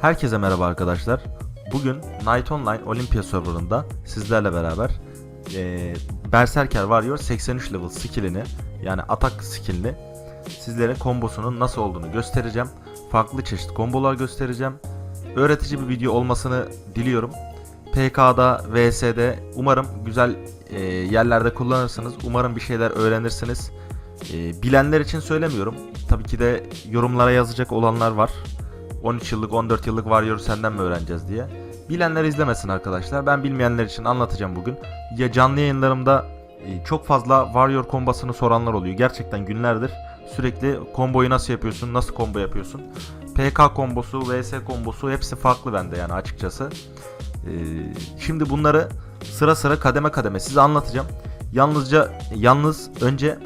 Herkese merhaba arkadaşlar. Bugün Night Online Olympia serverında sizlerle beraber eee Berserker Warrior 83 level skillini yani atak skillini sizlere kombosunun nasıl olduğunu göstereceğim. Farklı çeşit kombolar göstereceğim. Öğretici bir video olmasını diliyorum. PK'da, VS'de umarım güzel eee, yerlerde kullanırsınız. Umarım bir şeyler öğrenirsiniz. Eee, bilenler için söylemiyorum. Tabii ki de yorumlara yazacak olanlar var. 13 yıllık 14 yıllık Warrior senden mi öğreneceğiz diye. Bilenler izlemesin arkadaşlar. Ben bilmeyenler için anlatacağım bugün. Ya canlı yayınlarımda e, çok fazla Warrior kombosunu soranlar oluyor. Gerçekten günlerdir sürekli komboyu nasıl yapıyorsun, nasıl combo yapıyorsun. PK kombosu, VS kombosu hepsi farklı bende yani açıkçası. Ee, şimdi bunları sıra sıra kademe kademe size anlatacağım. Yalnızca yalnız önce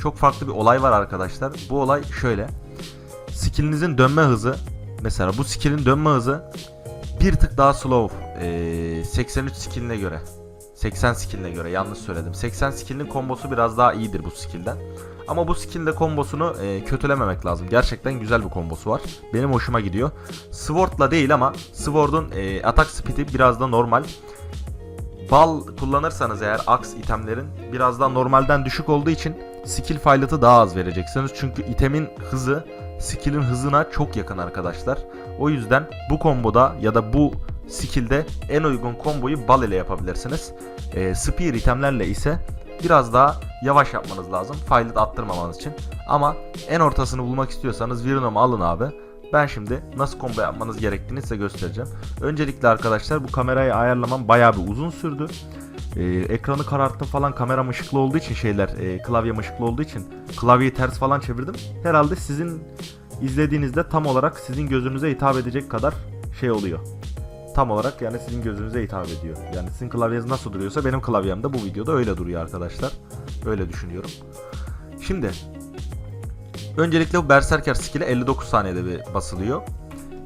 çok farklı bir olay var arkadaşlar. Bu olay şöyle. Skillinizin dönme hızı mesela bu skillin dönme hızı bir tık daha slow. Ee, 83 skilline göre. 80 skilline göre yanlış söyledim. 80 skillinin kombosu biraz daha iyidir bu skillden. Ama bu skill'de kombosunu e, kötülememek lazım. Gerçekten güzel bir kombosu var. Benim hoşuma gidiyor. Sword'la değil ama Sword'un e, atak speed'i biraz da normal. Bal kullanırsanız eğer axe itemlerin biraz daha normalden düşük olduğu için skill failatı daha az vereceksiniz. Çünkü itemin hızı skill'in hızına çok yakın arkadaşlar. O yüzden bu komboda ya da bu skill'de en uygun komboyu bal ile yapabilirsiniz. E, spear itemlerle ise biraz daha yavaş yapmanız lazım. Failat attırmamanız için. Ama en ortasını bulmak istiyorsanız Virnom'u alın abi. Ben şimdi nasıl combo yapmanız gerektiğini size göstereceğim. Öncelikle arkadaşlar bu kamerayı ayarlamam bayağı bir uzun sürdü. Ee, ekranı kararttım falan kameram ışıklı olduğu için şeyler e, klavyem ışıklı olduğu için klavyeyi ters falan çevirdim. Herhalde sizin izlediğinizde tam olarak sizin gözünüze hitap edecek kadar şey oluyor. Tam olarak yani sizin gözünüze hitap ediyor. Yani sizin klavyeniz nasıl duruyorsa benim klavyem de bu videoda öyle duruyor arkadaşlar. Öyle düşünüyorum. Şimdi Öncelikle bu Berserker skill'i 59 saniyede bir basılıyor.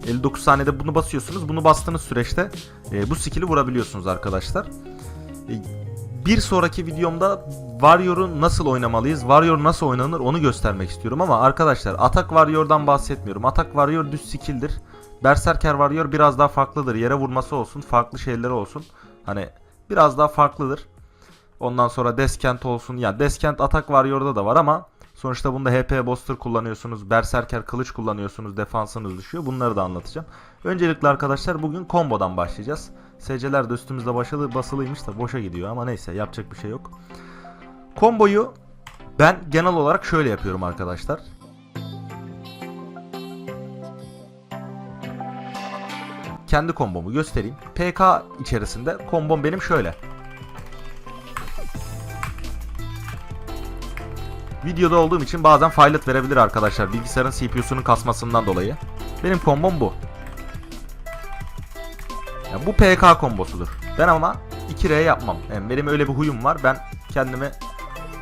59 saniyede bunu basıyorsunuz. Bunu bastığınız süreçte e, bu skill'i vurabiliyorsunuz arkadaşlar. E, bir sonraki videomda Warrior'u nasıl oynamalıyız, Warrior nasıl oynanır onu göstermek istiyorum ama arkadaşlar Atak Warrior'dan bahsetmiyorum. Atak Warrior düz skill'dir. Berserker Warrior biraz daha farklıdır. Yere vurması olsun, farklı şeyleri olsun. Hani biraz daha farklıdır. Ondan sonra Deskent olsun. Ya Deskent Atak Warrior'da da var ama Sonuçta bunda HP Booster kullanıyorsunuz, Berserker kılıç kullanıyorsunuz, defansınız düşüyor. Bunları da anlatacağım. Öncelikle arkadaşlar bugün kombodan başlayacağız. SC'ler de üstümüzde başalı, basılıymış da boşa gidiyor ama neyse yapacak bir şey yok. Komboyu ben genel olarak şöyle yapıyorum arkadaşlar. Kendi kombomu göstereyim. PK içerisinde kombom benim şöyle. Videoda olduğum için bazen failat verebilir arkadaşlar bilgisayarın CPU'sunun kasmasından dolayı. Benim kombom bu. Ya bu PK kombosudur. Ben ama 2R yapmam. Yani benim öyle bir huyum var. Ben kendimi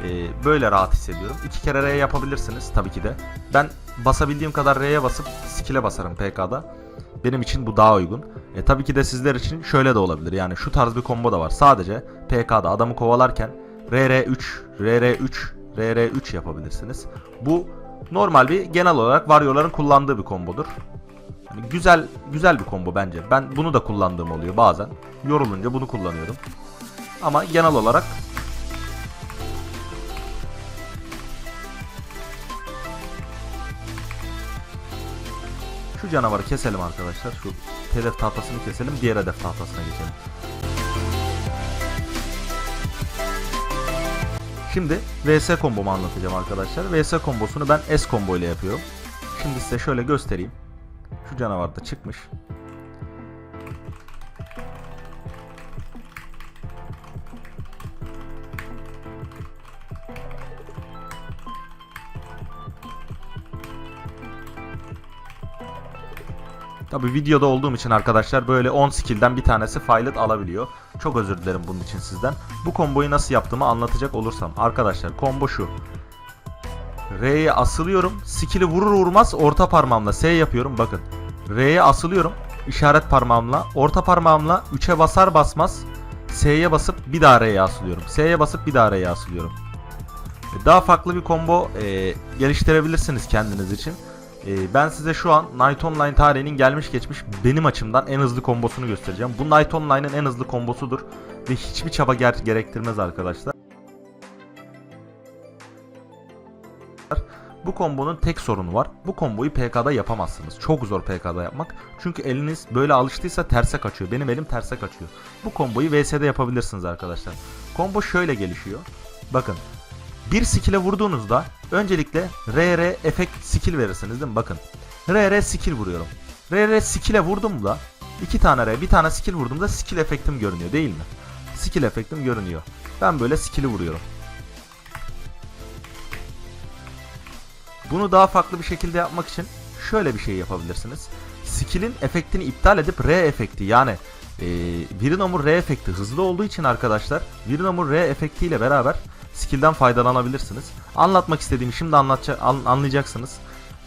e, böyle rahat hissediyorum. İki kere R yapabilirsiniz tabii ki de. Ben basabildiğim kadar R'ye basıp skill'e basarım PK'da. Benim için bu daha uygun. E, tabii ki de sizler için şöyle de olabilir. Yani şu tarz bir combo da var. Sadece PK'da adamı kovalarken RR3, RR3, RR3 yapabilirsiniz. Bu normal bir genel olarak Warrior'ların kullandığı bir kombodur. Yani güzel güzel bir combo bence. Ben bunu da kullandığım oluyor bazen. Yorulunca bunu kullanıyorum. Ama genel olarak Şu canavarı keselim arkadaşlar. Şu hedef tahtasını keselim. Diğer hedef tahtasına geçelim. Şimdi VS kombomu anlatacağım arkadaşlar. VS kombosunu ben S combo ile yapıyorum. Şimdi size şöyle göstereyim. Şu canavar da çıkmış. Tabi videoda olduğum için arkadaşlar böyle 10 skill'den bir tanesi filet alabiliyor. Çok özür dilerim bunun için sizden. Bu komboyu nasıl yaptığımı anlatacak olursam. Arkadaşlar combo şu. R'ye asılıyorum. Skill'i vurur vurmaz orta parmağımla S yapıyorum. Bakın. R'ye asılıyorum. işaret parmağımla. Orta parmağımla 3'e basar basmaz S'ye basıp bir daha R'ye asılıyorum. S'ye basıp bir daha R'ye asılıyorum. Daha farklı bir combo e, geliştirebilirsiniz kendiniz için. Ee, ben size şu an Night Online tarihinin gelmiş geçmiş benim açımdan en hızlı kombosunu göstereceğim. Bu Night Online'ın en hızlı kombosudur ve hiçbir çaba ger- gerektirmez arkadaşlar. Bu kombonun tek sorunu var. Bu komboyu PK'da yapamazsınız. Çok zor PK'da yapmak. Çünkü eliniz böyle alıştıysa terse kaçıyor. Benim elim terse kaçıyor. Bu komboyu VS'de yapabilirsiniz arkadaşlar. Kombo şöyle gelişiyor. Bakın. Bir skill'e vurduğunuzda öncelikle RR efekt skill verirsiniz değil mi? Bakın. RR skill vuruyorum. RR skill'e vurdum da iki tane R, bir tane skill vurduğumda skill efektim görünüyor değil mi? Skill efektim görünüyor. Ben böyle skill'i vuruyorum. Bunu daha farklı bir şekilde yapmak için şöyle bir şey yapabilirsiniz. Skill'in efektini iptal edip R efekti yani e, Virinom'un R efekti hızlı olduğu için arkadaşlar Virinom'un R efektiyle beraber skill'den faydalanabilirsiniz. Anlatmak istediğimi şimdi anlatça, an- anlayacaksınız.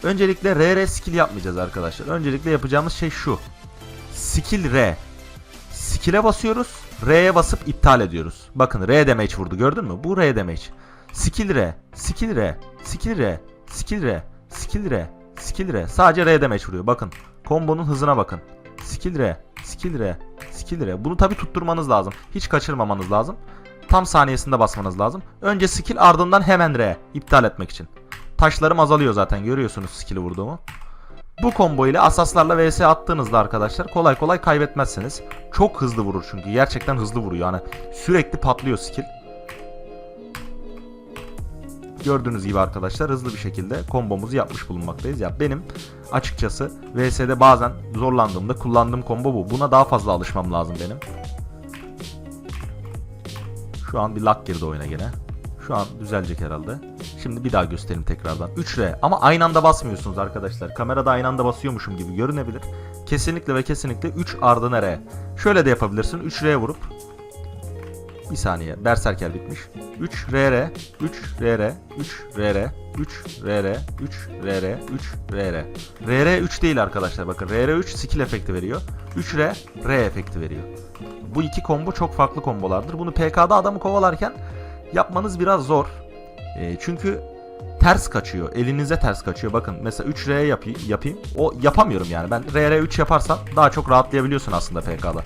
Öncelikle RR skill yapmayacağız arkadaşlar. Öncelikle yapacağımız şey şu. Skill R. Skill'e basıyoruz. R'ye basıp iptal ediyoruz. Bakın R damage vurdu gördün mü? Bu R damage. Skill R. Skill R. Skill R. Skill R. Skill R. Skill R. Sadece R damage vuruyor. Bakın. Kombonun hızına bakın. Skill R. Skill R. Skill R. Bunu tabi tutturmanız lazım. Hiç kaçırmamanız lazım. Tam saniyesinde basmanız lazım. Önce skill ardından hemen R. iptal etmek için. Taşlarım azalıyor zaten. Görüyorsunuz skill'i vurduğumu. Bu combo ile asaslarla vs attığınızda arkadaşlar kolay kolay kaybetmezsiniz. Çok hızlı vurur çünkü. Gerçekten hızlı vuruyor. Yani sürekli patlıyor skill. Gördüğünüz gibi arkadaşlar hızlı bir şekilde kombomuzu yapmış bulunmaktayız. Ya benim açıkçası VS'de bazen zorlandığımda kullandığım combo bu. Buna daha fazla alışmam lazım benim. Şu an bir lag girdi oyuna gene. Şu an düzelecek herhalde. Şimdi bir daha göstereyim tekrardan. 3R ama aynı anda basmıyorsunuz arkadaşlar. Kamerada aynı anda basıyormuşum gibi görünebilir. Kesinlikle ve kesinlikle 3 ardına R. Şöyle de yapabilirsin. 3R vurup bir saniye. Berserker bitmiş. 3 RR, 3 RR, 3 RR, 3 RR, 3 RR, 3 RR. RR 3 değil arkadaşlar. Bakın RR 3 skill efekti veriyor. 3 R R efekti veriyor. Bu iki combo çok farklı kombolardır. Bunu PK'da adamı kovalarken yapmanız biraz zor. E, çünkü ters kaçıyor. Elinize ters kaçıyor. Bakın mesela 3R yapayım, yapayım. O yapamıyorum yani. Ben RR 3 yaparsam daha çok rahatlayabiliyorsun aslında PK'da.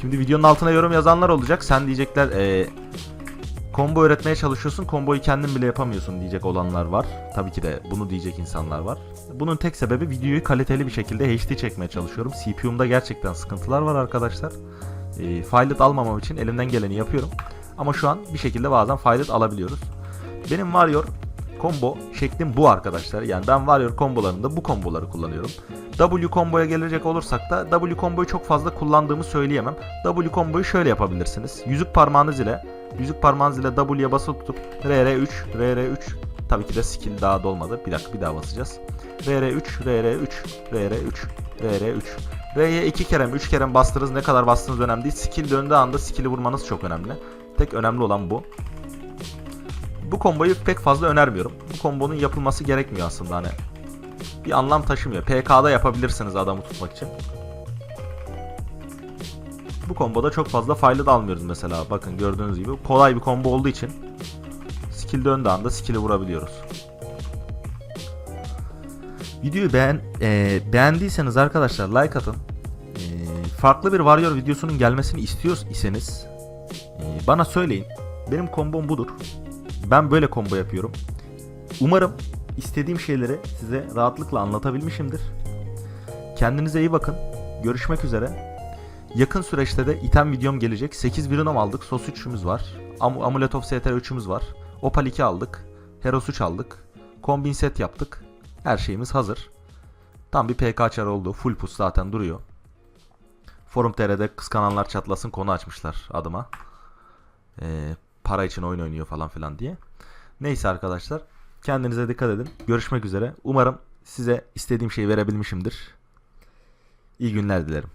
Şimdi videonun altına yorum yazanlar olacak. Sen diyecekler eee combo öğretmeye çalışıyorsun. Komboyu kendin bile yapamıyorsun diyecek olanlar var. Tabii ki de bunu diyecek insanlar var. Bunun tek sebebi videoyu kaliteli bir şekilde HD çekmeye çalışıyorum. CPU'mda gerçekten sıkıntılar var arkadaşlar. E, Filet almamam için elimden geleni yapıyorum. Ama şu an bir şekilde bazen Filet alabiliyoruz. Benim Warrior combo şeklim bu arkadaşlar. Yani ben Warrior kombolarında bu komboları kullanıyorum. W combo'ya gelecek olursak da W combo'yu çok fazla kullandığımı söyleyemem. W combo'yu şöyle yapabilirsiniz. Yüzük parmağınız ile yüzük parmağınız ile W'ye basılı tutup RR3, RR3 tabii ki de skill daha dolmadı. Bir dakika bir daha basacağız. RR3, RR3, RR3, RR3. R'ye iki kere mi 3 kere mi bastırırız ne kadar bastığınız önemli değil. Skill döndüğü anda skill'i vurmanız çok önemli. Tek önemli olan bu. Bu komboyu pek fazla önermiyorum. Bu kombonun yapılması gerekmiyor aslında hani. Bir anlam taşımıyor. PK'da yapabilirsiniz adamı tutmak için. Bu komboda çok fazla fayda da almıyoruz mesela. Bakın gördüğünüz gibi kolay bir combo olduğu için skill döndüğü anda skill'i vurabiliyoruz. Videoyu beğen e, beğendiyseniz arkadaşlar like atın. E, farklı bir Warrior videosunun gelmesini istiyor iseniz e, bana söyleyin. Benim kombom budur. Ben böyle combo yapıyorum. Umarım istediğim şeyleri size rahatlıkla anlatabilmişimdir. Kendinize iyi bakın. Görüşmek üzere. Yakın süreçte de item videom gelecek. 8 Virinom aldık. Sos 3'ümüz var. Am Amulet of STR 3'ümüz var. Opal 2 aldık. Heros 3 aldık. Kombin set yaptık. Her şeyimiz hazır. Tam bir PK çarı oldu. Full pus zaten duruyor. Forum TR'de kıskananlar çatlasın konu açmışlar adıma. Ee, para için oyun oynuyor falan filan diye. Neyse arkadaşlar. Kendinize dikkat edin. Görüşmek üzere. Umarım size istediğim şeyi verebilmişimdir. İyi günler dilerim.